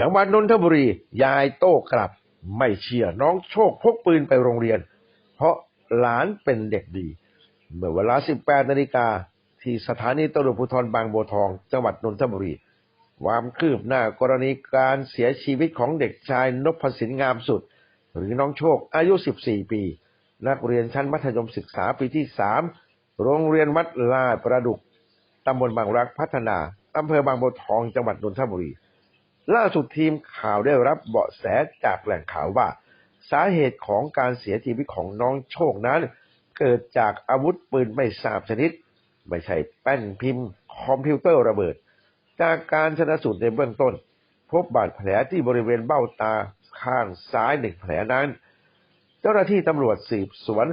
จังหวัดนนทบุรี ยายโต้กลับ ไม่เชื่อน้องโชคพกปืนไปโรงเรียน เพราะหลานเป็นเด็กดี เมื่อเวลา 18นาฬิกาที่สถานีตำรวจภูธรบางบัวทอง จังหวัดนนทบุรี ความคืบหน้ากรณีการเสียชีวิตของเด็กชายนพสินงามสุด หรือน้องโชคอายุ 14 ปี นักเรียนชั้นมัธยมศึกษาปีที่ 3 โรงเรียนวัดลาดประดุกตำบลบางรักพัฒนาอำเภอบางบัวทองจังหวัดนนทบุรี ล่าสุดทีมข่าวได้รับเบาะแสจากแหล่งข่าวว่า สาเหตุของการเสียชีวิตของน้องโชคนั้น เกิดจากอาวุธปืนไม่ทราบชนิด ไม่ใช่แป้นพิมพ์ คอมพิวเตอร์ระเบิด จากการชนะสูตรในเบื้องต้น พบบาดแผลที่บริเวณเบ้าตาข้างซ้ายหนึ่งแผลนั้น เจ้าหน้าที่ตำรวจสืบสวน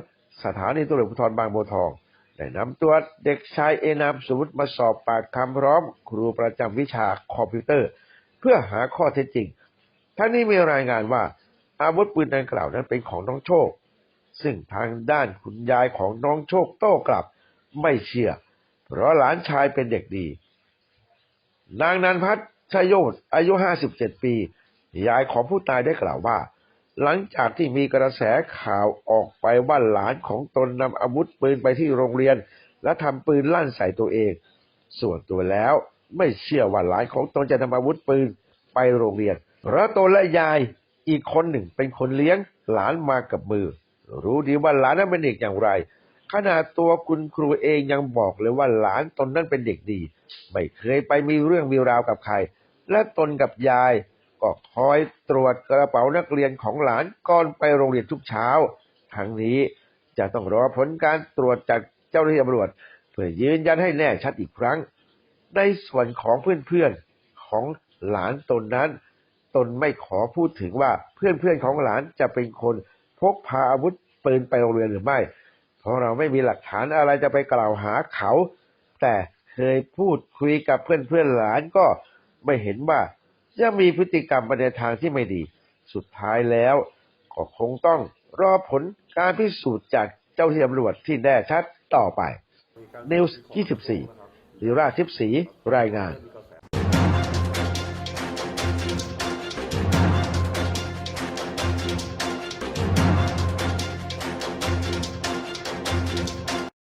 สถานีตำรวจภูธรบางบัวทองได้นำตัวเด็กชายเอนามสมมุติมาสอบปากคำพร้อม ครูประจำวิชาคอมพิวเตอร์ เพื่อหาข้อเท็จจริงทั้งนี้มีรายงานว่า อาวุธปืนดังกล่าวนั้นเป็นของน้องโชค ซึ่งทางด้านคุณยายของน้องโชคโต้กลับไม่เชื่อ เพราะหลานชายเป็นเด็กดี นางนันพัฒน์ชยโยธอายุ 57 ปี ยายของผู้ตายได้กล่าวว่า หลังจากที่มีกระแสข่าวออกไปว่าหลานของตนนำอาวุธปืนไปที่โรงเรียน และทำปืนลั่นใส่ตัวเอง ส่วนตัวแล้ว ไม่เชื่อว่าหลานของตนจะนำอาวุธปืนไปโรงเรียนเพราะตนและยายอีกคนหนึ่งเป็นคนเลี้ยงหลานมากับมือ รู้ดีว่าหลานนั้นเป็นเด็กอย่างไร ขนาดตัวคุณครูเองยังบอกเลยว่าหลานตนนั้นเป็นเด็กดี ไม่เคยไปมีเรื่องมีราวกับใคร และตนกับยายก็คอยตรวจกระเป๋านักเรียนของหลานก่อนไปโรงเรียนทุกเช้า ทั้งนี้จะต้องรอผลการตรวจจากเจ้าหน้าที่ตำรวจ เพื่อยืนยันให้แน่ชัดอีกครั้ง ในส่วนของเพื่อนๆของหลานตนนั้น ตนไม่ขอพูดถึงว่าเพื่อนๆของหลานจะเป็นคนพกพาอาวุธปืนไปโรงเรียนหรือไม่ เพราะเราไม่มีหลักฐานอะไรจะไปกล่าวหาเขา แต่เคยพูดคุยกับเพื่อนๆหลานก็ไม่เห็นว่าจะมีพฤติกรรมไปในทางที่ไม่ดี สุดท้ายแล้วก็คงต้องรอผลการพิสูจน์จากเจ้าที่ตำรวจที่แน่ชัดต่อไป News 24 วิราชทิพสีรายงาน